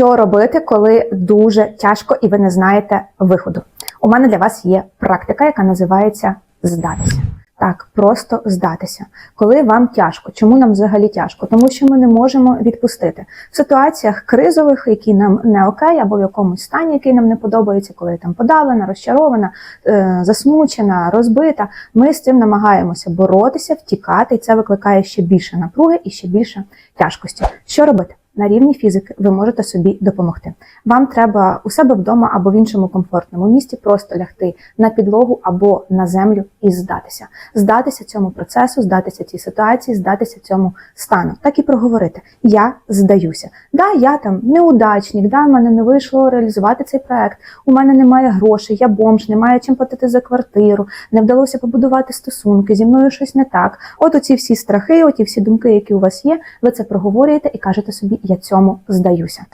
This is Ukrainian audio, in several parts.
Що робити, коли дуже тяжко і ви не знаєте виходу? У мене для вас є практика, яка називається здатися. Так, просто здатися. Коли вам тяжко, чому нам взагалі тяжко? Тому що ми не можемо відпустити в ситуаціях кризових, які нам не окей, або в якомусь стані, який нам не подобається, коли там подавлена, розчарована, е, засмучена, розбита. Ми з цим намагаємося боротися, втікати, і це викликає ще більше напруги і ще більше тяжкості. Що робити? На рівні фізики ви можете собі допомогти. Вам треба у себе вдома або в іншому комфортному місці просто лягти на підлогу або на землю і здатися. Здатися цьому процесу, здатися цій ситуації, здатися цьому стану. Так і проговорити: я здаюся. Да, я там неудачник, да, в мене не вийшло реалізувати цей проект. У мене немає грошей, я бомж, немає чим платити за квартиру, не вдалося побудувати стосунки, зі мною щось не так. От оці всі страхи, оті всі думки, які у вас є, ви це проговорюєте і кажете собі, я цьому здаюся.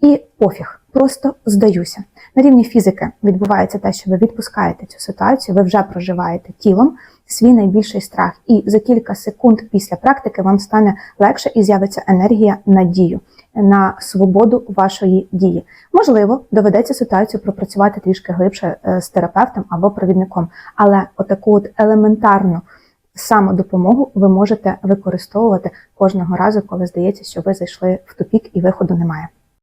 І пофіг, просто здаюся. На рівні фізики відбувається те, що ви відпускаєте цю ситуацію, ви вже проживаєте тілом свій найбільший страх, і за кілька секунд після практики вам стане легше і з'явиться енергія на дію, на свободу вашої дії. Можливо, доведеться ситуацію пропрацювати трішки глибше е, з терапевтом або провідником, але отаку от елементарну самодопомогу ви можете використовувати кожного разу, коли здається, що ви зайшли в тупік і виходу немає.